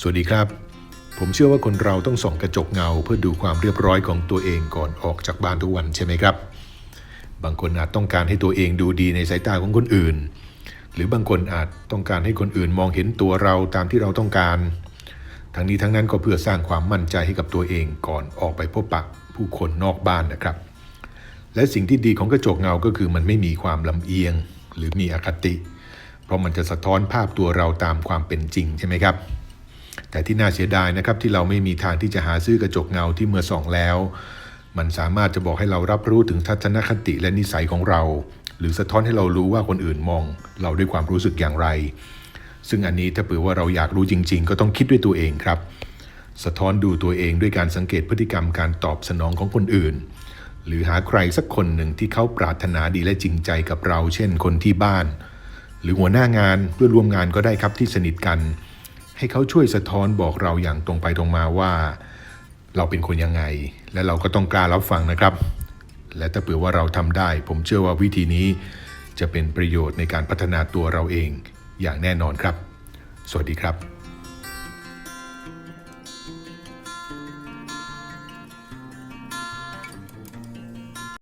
สวัสดีครับ ผมเชื่อว่าคนเราต้องส่องกระจกเงา เพื่อดูความเรียบร้อยของตัวเองก่อนออกจากบ้านทุกวันใช่ไหมครับ บางคนอาจต้องการให้ตัวเองดูดีในสายตาของคนอื่น หรือบางคนอาจต้องการให้คนอื่นมองเห็นตัวเราตามที่เราต้องการ ทั้งนี้ทั้งนั้นก็เพื่อสร้างความมั่นใจให้กับตัวเองก่อนออกไปพบปะผู้คนนอกบ้านนะครับ และสิ่งที่ดีของกระจกเงาก็คือมันไม่มีความลำเอียง หรือมีอคติ เพราะมันจะสะท้อนภาพตัวเราตามความเป็นจริงใช่ไหมครับ แต่ที่น่าเสียดายนะครับที่เราไม่มีทางที่จะหาซื้อกระจกเงาที่เมื่อส่องแล้ว มันสามารถจะบอกให้เรารับรู้ถึงทัศนคติและนิสัยของเรา หรือสะท้อนให้เรารู้ว่าคนอื่นมอง เราด้วยความรู้สึกอย่างไร ซึ่งอันนี้ถ้าเผื่อว่าเราอยากรู้จริง ๆ ก็ต้องคิดด้วยตัวเองครับ สะท้อนดูตัวเองด้วยการสังเกตพฤติกรรมการตอบสนองของคนอื่น หรือหาใครสักคนหนึ่งที่เขาปรารถนาดีและจริงใจกับเรา เช่น คนที่บ้าน หรือหัวหน้างานเพื่อร่วมงานก็ได้ครับที่สนิทกัน ให้เขาช่วยสะท้อนบอกเราอย่างตรงไปตรงมาว่า เราเป็นคนยังไง และเราก็ต้องกล้ารับฟังนะครับ และถ้าเผื่อว่าเราทำได้ ผมเชื่อว่าวิธีนี้ จะเป็นประโยชน์ในการพัฒนาตัวเราเองอย่างแน่นอนครับ สวัสดีครับ